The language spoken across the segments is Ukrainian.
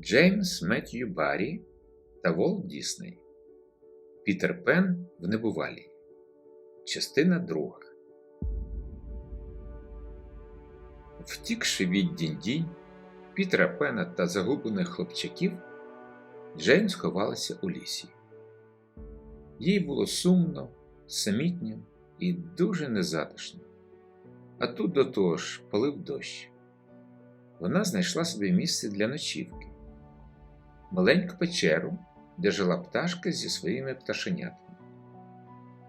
Джеймс Меттью Баррі та Волт Дісней. Пітер Пен в Небувалій. Частина друга. Втікши від дінь-дінь, Пітера Пена та загублених хлопчаків, Джейн сховалася у лісі. Їй було сумно, самітньо і дуже незатишно. А тут до того ж полив дощ. Вона знайшла собі місце для ночівки маленьку печеру, де жила пташка зі своїми пташенятами.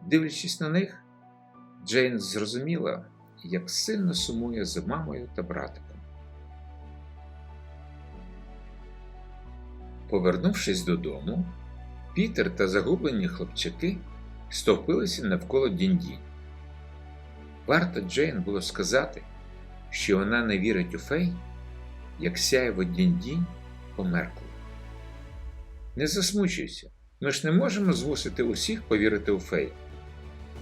Дивлячись на них, Джейн зрозуміла, як сильно сумує за мамою та братиком. Повернувшись додому, Пітер та загублені хлопчаки стовпилися навколо дінь-дінь. Варто Джейн було сказати, що вона не вірить у фей, як сяєво дінь-дінь померкло. Не засмучуйся, ми ж не можемо змусити усіх повірити у фей,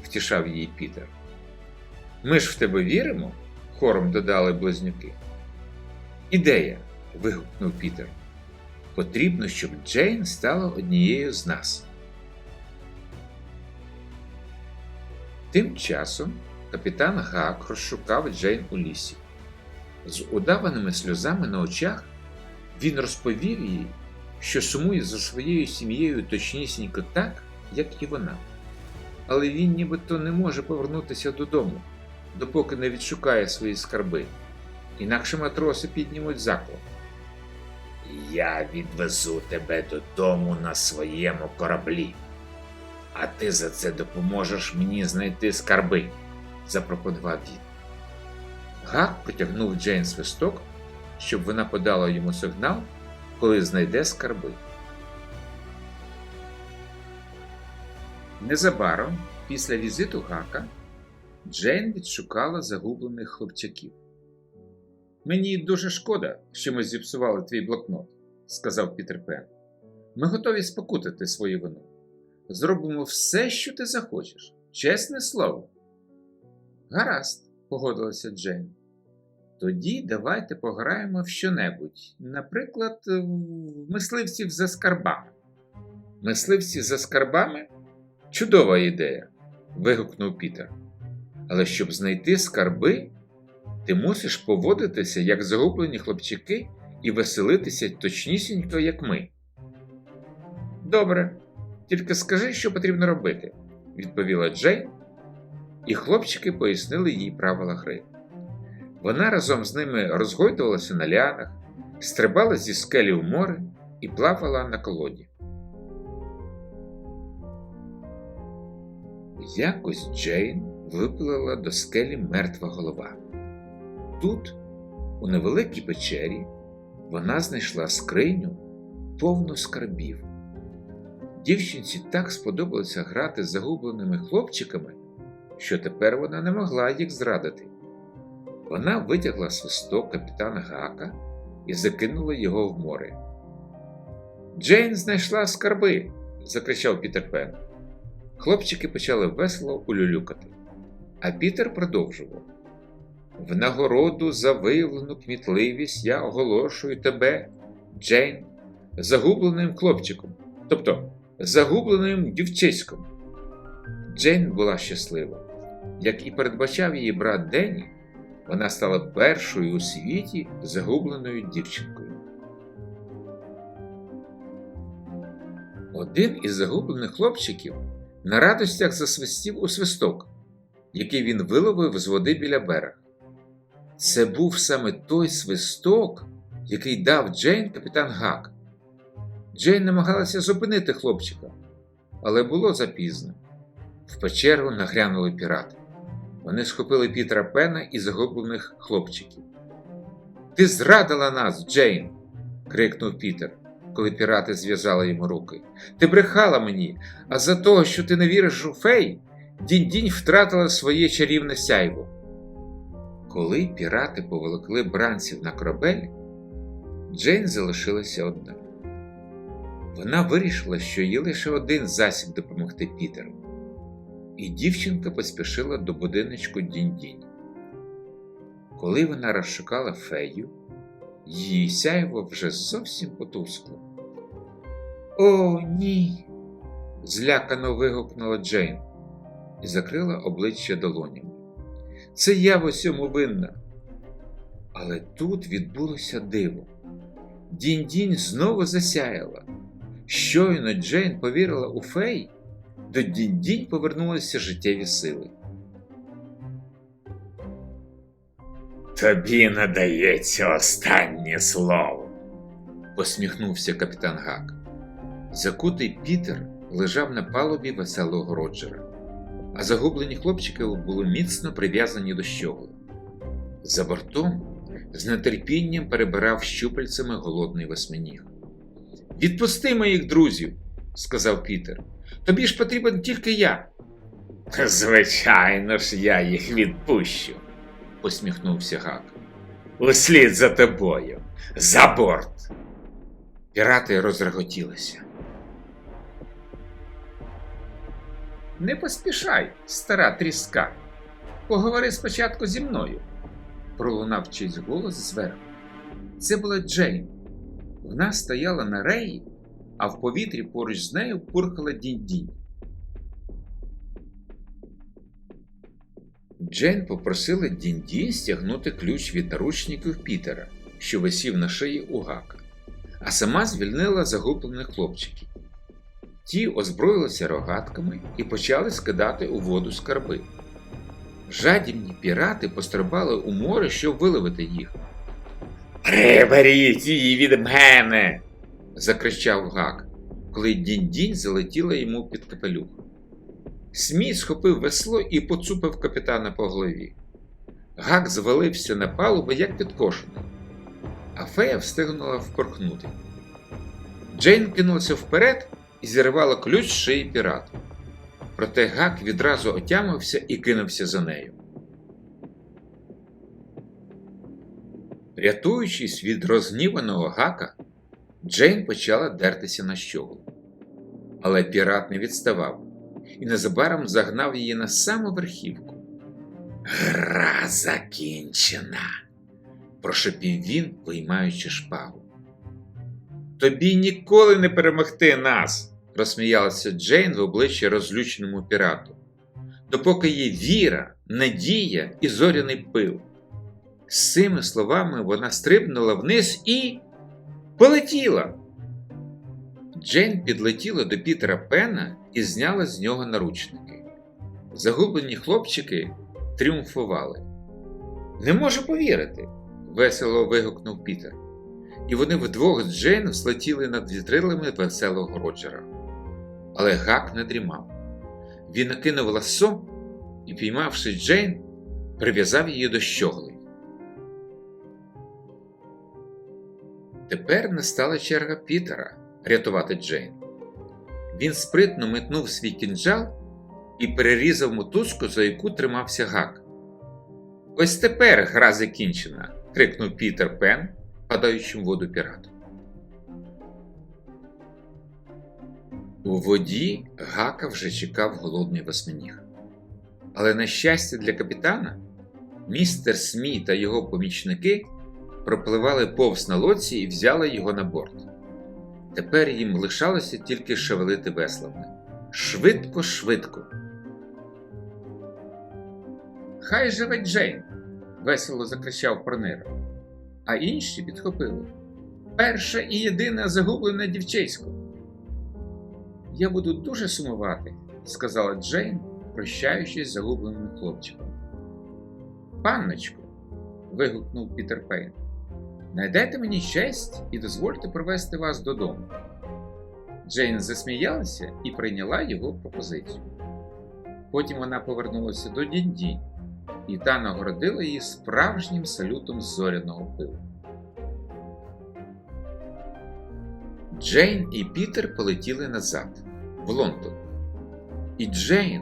втішав її Пітер. Ми ж в тебе віримо? хором додали близнюки. Ідея. вигукнув Пітер. Потрібно, щоб Джейн стала однією з нас. Тим часом капітан Гак розшукав Джейн у лісі. З удаваними сльозами на очах він розповів їй, що сумує за своєю сім'єю точнісінько так, як і вона. Але він нібито не може повернутися додому, допоки не відшукає свої скарби, інакше матроси піднімуть заклад. Я відвезу тебе додому на своєму кораблі, а ти за це допоможеш мені знайти скарби, запропонував він. Гак потягнув Джейн свисток, щоб вона подала йому сигнал, коли знайде скарби. Незабаром, після візиту Гака, Джейн відшукала загублених хлопчаків. Мені дуже шкода, що ми зіпсували твій блокнот, сказав Пітер Пен. Ми готові спокутати свою вину. Зробимо все, що ти захочеш. Чесне слово. Гаразд, погодилася Джейн. Тоді давайте пограємо в щонебудь, наприклад, в мисливців за скарбами. Мисливці за скарбами? Чудова ідея, вигукнув Пітер. Але щоб знайти скарби, ти мусиш поводитися як загублені хлопчики і веселитися точнісінько, як ми. Добре, тільки скажи, що потрібно робити, відповіла Джейн, і хлопчики пояснили їй правила гри. Вона разом з ними розгойдувалася на лянах, стрибала зі скелі в море і плавала на колоді. Якось Джейн виплила до скелі мертва голова. Тут, у невеликій печері, вона знайшла скриню повну скарбів. Дівчинці так сподобалося грати з загубленими хлопчиками, що тепер вона не могла їх зрадити. Вона витягла свисток капітана Гака і закинула його в море. Джейн знайшла скарби, закричав Пітер Пен. Хлопчики почали весело улюлюкати, а Пітер продовжував. В нагороду за виявлену кмітливість я оголошую тебе, Джейн, загубленим хлопчиком, тобто загубленим дівчиськом. Джейн була щаслива. Як і передбачав її брат Денні, вона стала першою у світі загубленою дівчинкою. Один із загублених хлопчиків на радостях засвистів у свисток, який він виловив з води біля берега. Це був саме той свисток, який дав Джейн капітан Гак. Джейн намагалася зупинити хлопчика, але було запізно. В печеру нагрянули пірати. Вони схопили Пітера Пена і загублених хлопчиків. Ти зрадила нас, Джейн! крикнув Пітер, коли пірати зв'язали йому руки. Ти брехала мені, а за того, що ти не віриш у фей, дінь-дінь втратила своє чарівне сяйво. Коли пірати поволокли бранців на корабель, Джейн залишилася одна. Вона вирішила, що є лише один засіб допомогти Пітеру і дівчинка поспішила до будиночку дінь-дінь. Коли вона розшукала фею, Її сяйво вже зовсім потускло. О, ні. злякано вигукнула Джейн і закрила обличчя долонями. Це я в усьому винна. Але тут відбулося диво. Дінь-дінь знову засяяла. Щойно Джейн повірила у фей, до дінь-дінь повернулися життєві сили. Тобі надається останнє слово. посміхнувся капітан Гак. Закутий Пітер лежав на палубі веселого Роджера, а загублені хлопчики були міцно прив'язані до щогла. За бортом з нетерпінням перебирав щупальцями голодний восьминіг. Відпусти моїх друзів, сказав Пітер. Тобі ж потрібен тільки я, Звичайно ж, я їх відпущу. посміхнувся Гак. Услід за тобою. За борт. Пірати розреготілися. Не поспішай, стара тріска. Поговори спочатку зі мною, пролунав чийсь голос зверху. Це була Джейн. Вона стояла на реї, а в повітрі поруч з нею пурхала дінь-дінь. Джейн попросила дінь-дінь стягнути ключ від наручників Пітера, що висів на шиї у Гака, а сама звільнила загублених хлопчиків. Ті озброїлися рогатками і почали скидати у воду скарби. Жадібні пірати пострибали у море, щоб виловити їх. Приберіть її від мене. Закричав Гак, коли дінь-дінь залетіла йому під капелюх. Сміт схопив весло і поцупив капітана по голові. Гак звалився на палубу, як підкошений, а фея встигнула впорхнути. Джейн кинулася вперед і зірвала ключ шиї пірату. Проте Гак відразу отямився і кинувся за нею. Рятуючись від розгніваного Гака, Джейн почала дертися на щоглу. Але пірат не відставав і незабаром загнав її на саму верхівку. Гра закінчена. прошепів він, виймаючи шпагу. Тобі ніколи не перемогти нас, розсміялася Джейн в обличчя розлюченому пірату. Допоки є віра, надія і зоряний пил. З цими словами вона стрибнула вниз і полетіла. Джейн підлетіла до Пітера Пена і зняла з нього наручники. Загублені хлопчики тріумфували. Не можу повірити, весело вигукнув Пітер. І вони вдвох з Джейн злетіли над вітрилами веселого Роджера. Але Гак не дрімав. Він накинув ласо і, піймавши Джейн, прив'язав її до щогли. Тепер настала черга Пітера рятувати Джейн. Він спритно метнув свій кінжал і перерізав мотузку, за яку тримався гак. Ось тепер гра закінчена. крикнув Пітер Пен, падаючим в воду піратом. У воді Гака вже чекав голодний восьминіг. Але, на щастя для капітана, містер Смі та його помічники пропливали повз на лоці і взяли його на борт. Тепер їм лишалося тільки шевелити веслами. Швидко, швидко. Хай живе Джейн. весело закричав Пронира. А інші підхопили. Перша і єдина загублена дівчисько. Я буду дуже сумувати, сказала Джейн, прощаючись з загубленим хлопчиком. Панночко. вигукнув Пітер Пейн. Найдайте мені честь і дозвольте провести вас додому. Джейн засміялася і прийняла його пропозицію. Потім вона повернулася до дінь і та нагородила її справжнім салютом зоряного пилу. Джейн і Пітер полетіли назад, в Лондон. І Джейн,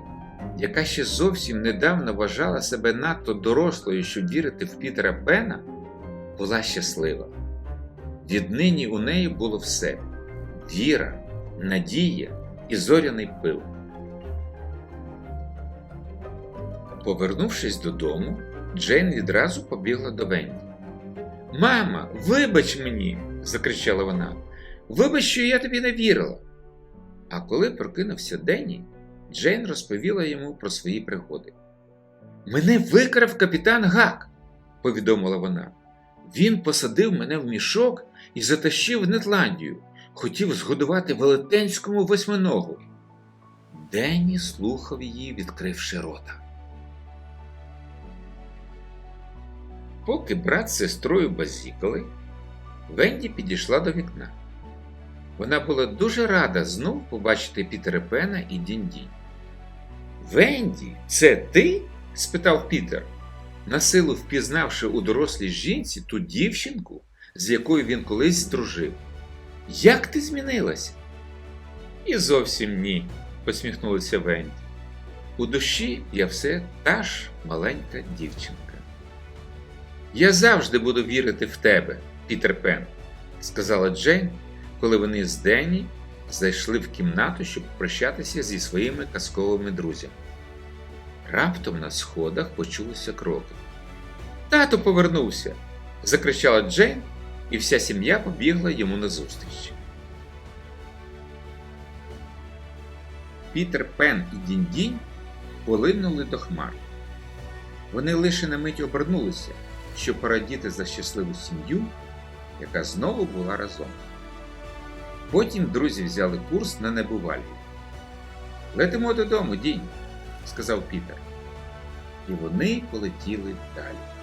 яка ще зовсім недавно вважала себе надто дорослою, щоб вірити в Пітера Пена, була щаслива. Віднині у неї було все віра, надія і зоряний пил. Повернувшись додому, Джейн відразу побігла до Венді. Мама, вибач мені, закричала вона. Вибач, що я тобі не вірила. А коли прокинувся Денні, Джейн розповіла йому про свої пригоди. Мене викрав капітан Гак, повідомила вона. Він посадив мене в мішок і затащив в Нетландію, хотів згодувати велетенському восьминогу. Денні слухав її, відкривши рота. Поки брат з сестрою базікали, Венді підійшла до вікна. Вона була дуже рада знов побачити Пітера Пена і Дінь-Дінь. Венді, це ти? спитав Пітер, насилу впізнавши у дорослій жінці ту дівчинку, з якою він колись здружив. Як ти змінилась? І зовсім ні, посміхнулася Венді. У душі я все та ж маленька дівчинка. Я завжди буду вірити в тебе, Пітер Пен, сказала Джейн, коли вони з Денні зайшли в кімнату, щоб прощатися зі своїми казковими друзями. Раптом на сходах почулися кроки. Тато повернувся. закричала Джейн, і вся сім'я побігла йому назустріч. Пітер Пен і Дінь-Дінь полинули до хмар. Вони лише на мить обернулися, щоб порадіти за щасливу сім'ю, яка знову була разом. Потім друзі взяли курс на небувалію. Летимо додому, дінь, сказав Пітер. І вони полетіли далі.